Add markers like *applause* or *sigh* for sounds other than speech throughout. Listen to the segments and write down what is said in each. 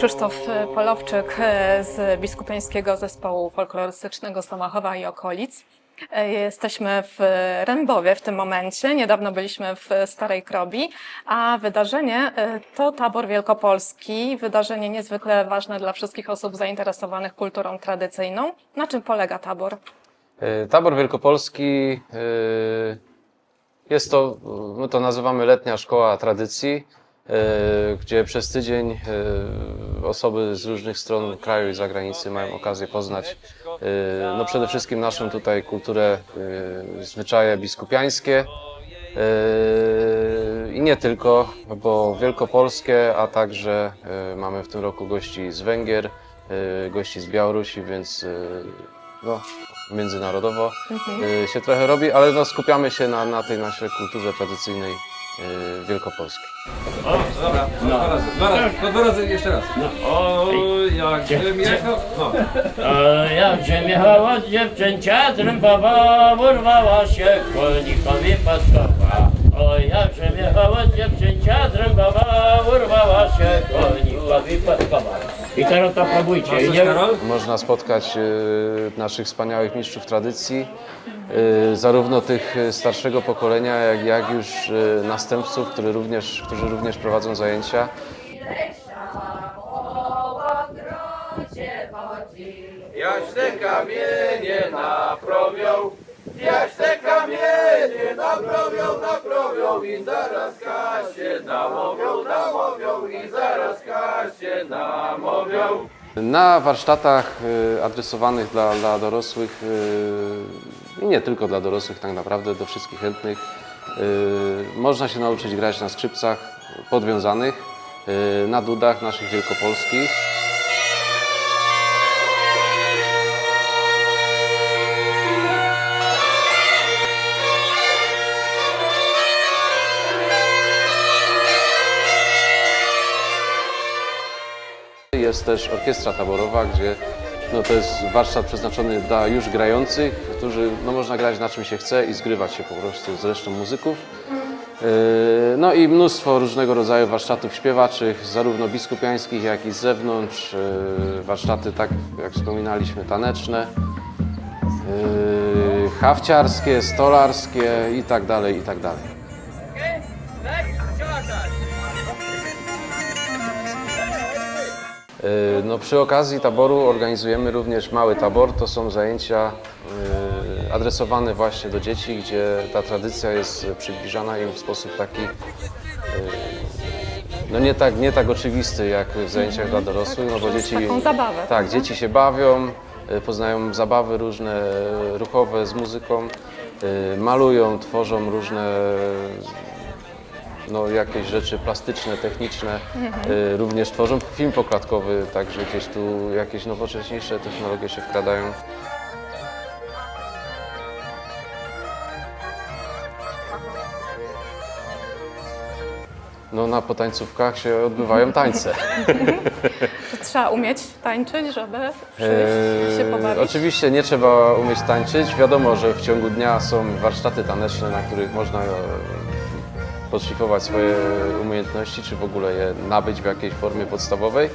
Krzysztof e, Polowczyk e, z Biskupiańskiego Zespołu Folklorystycznego z Tomachowa i okolic. E, Jesteśmy w Rębowie w tym momencie. Niedawno byliśmy w Starej Krobi, a wydarzenie to tabor wielkopolski. Wydarzenie niezwykle ważne dla wszystkich osób zainteresowanych kulturą tradycyjną. Na czym polega tabor? Tabor Wielkopolski jest to, my to nazywamy letnia szkoła tradycji, gdzie przez tydzień e, osoby z różnych stron kraju i zagranicy mają okazję poznać e, no przede wszystkim naszą tutaj kulturę, e, zwyczaje biskupiańskie. E, i nie tylko, bo wielkopolskie, a także e, mamy w tym roku gości z Węgier, e, gości z Białorusi, więc e, no, międzynarodowo y, się trochę robi, ale no, skupiamy się na, na tej naszej kulturze tradycyjnej y, wielkopolskiej. O, dobra, dwa razy, dwa razy, no dwa razy jeszcze raz. O, jak bym jechał, no. O, jak się miechała dziewczęcia trębawa, urwała się konikowi paskowa. O, jak się miechała dziewczęcia trębawa, urwała się konikowi paskowa. I teraz to próbujcie. Można spotkać y, naszych wspaniałych mistrzów tradycji, y, zarówno tych y, starszego pokolenia, jak, jak już y, następców, którzy również, którzy również prowadzą zajęcia. Jaś te kamienie naprawią, jaś te kamienie naprawią, naprawią i zaraz kasie namówią, namówią i zaraz kasie namówią. Na warsztatach y, adresowanych dla, dla dorosłych y, i nie tylko dla dorosłych, tak naprawdę do wszystkich chętnych, y, można się nauczyć grać na skrzypcach podwiązanych, na dudach naszych wielkopolskich. Jest też orkiestra taborowa, gdzie no, to jest warsztat przeznaczony dla już grających, którzy no, można grać na czym się chce i zgrywać się po prostu z resztą muzyków. Yy, No i mnóstwo różnego rodzaju warsztatów śpiewaczych, zarówno biskupiańskich, jak i z zewnątrz. Yy, Warsztaty, tak jak wspominaliśmy, taneczne, yy, hawciarskie, stolarskie i tak dalej, i tak dalej. Yy, No, przy okazji taboru organizujemy również mały tabor. To są zajęcia yy, adresowane właśnie do dzieci, gdzie ta tradycja jest przybliżana im w sposób taki yy, no nie tak, nie tak oczywisty jak w zajęciach dla dorosłych, no bo przez dzieci taką zabawę, Tak, prawda? dzieci się bawią, poznają zabawy różne ruchowe z muzyką, malują, tworzą różne no, jakieś rzeczy plastyczne, techniczne, y, również tworzą film pokładkowy, także gdzieś tu jakieś nowocześniejsze technologie się wkradają. No, na potańcówkach się odbywają *laughs* tańce. Trzeba umieć tańczyć, żeby przyjść i się Eee, pobawić? Oczywiście nie trzeba umieć tańczyć. Wiadomo, że w ciągu dnia są warsztaty taneczne, na których można e, podszlifować swoje umiejętności, czy w ogóle je nabyć w jakiejś formie podstawowej.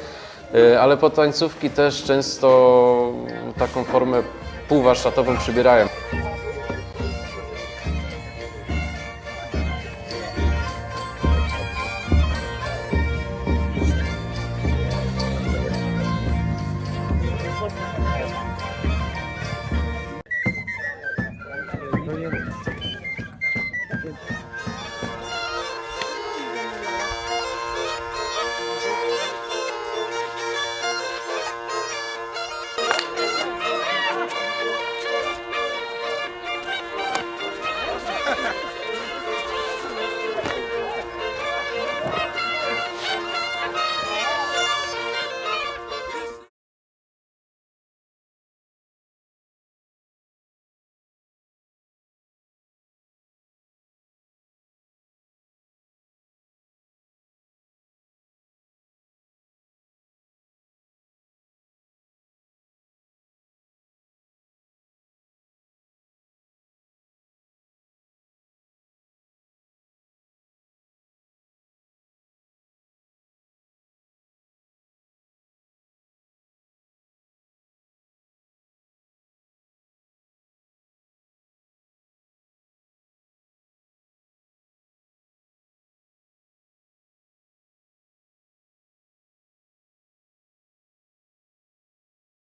E, Ale potańcówki też często taką formę półwarsztatową przybierają.